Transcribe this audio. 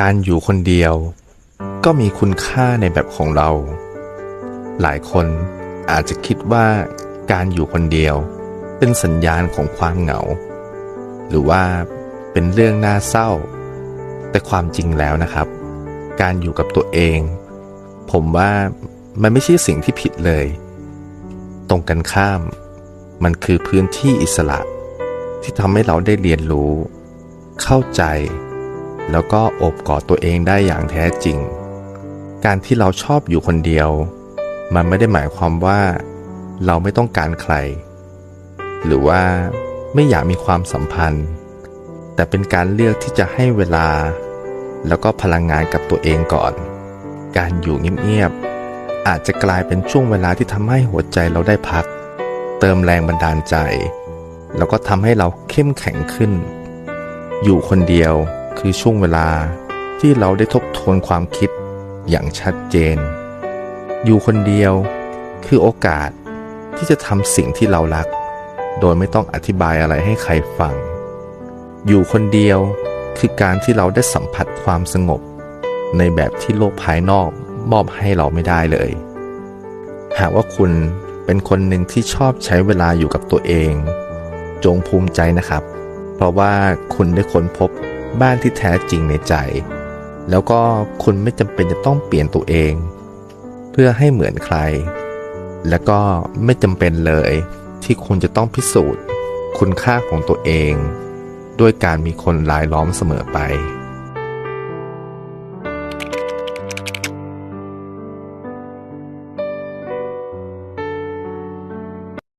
การอยู่คนเดียว ก็มีคุณค่าในแบบของเรา หลายคนอาจจะคิดว่าการอยู่คนเดียว เป็นสัญญาณของความเหงา หรือว่าเป็นเรื่องน่าเศร้า แต่ความจริงแล้วนะครับ การอยู่กับตัวเอง ผมว่ามันไม่ใช่สิ่งที่ผิดเลย ตรงกันข้าม มันคือพื้นที่อิสระ ที่ทำให้เราได้เรียนรู้ เข้าใจ แล้วก็อบกอดตัวเองได้อย่างแท้จริง การที่เราชอบอยู่คนเดียว มันไม่ได้หมายความว่า เราไม่ต้องการใคร หรือว่าไม่อยากมีความสัมพันธ์ แต่เป็นการเลือกที่จะให้เวลา แล้วก็พลังงานกับตัวเองก่อน การอยู่เงียบๆอาจจะกลายเป็นช่วงเวลาที่ทำให้หัวใจเราได้พัก เติมแรงบันดาลใจ แล้วก็ทำให้เราเข้มแข็งขึ้น อยู่คนเดียว คือช่วงเวลาที่เราได้ทบทวนความคิดอย่างชัดเจน อยู่คนเดียวคือโอกาสที่จะทำสิ่งที่เรารัก โดยไม่ต้องอธิบายอะไรให้ใครฟัง อยู่คนเดียวคือการที่เราได้สัมผัสความสงบ ในแบบที่โลกภายนอกมอบให้เราไม่ได้เลย หากว่าคุณเป็นคนหนึ่งที่ชอบใช้เวลาอยู่กับตัวเอง จงภูมิใจนะครับ เพราะว่าคุณได้ค้นพบ บ้านที่แท้จริงในใจ แล้วก็คุณไม่จำเป็นจะต้องเปลี่ยนตัวเอง เพื่อให้เหมือนใคร แล้วก็ไม่จำเป็นเลยที่คุณจะต้องพิสูจน์ คุณค่าของตัวเอง ด้วยการมีคนรายล้อมเสมอไป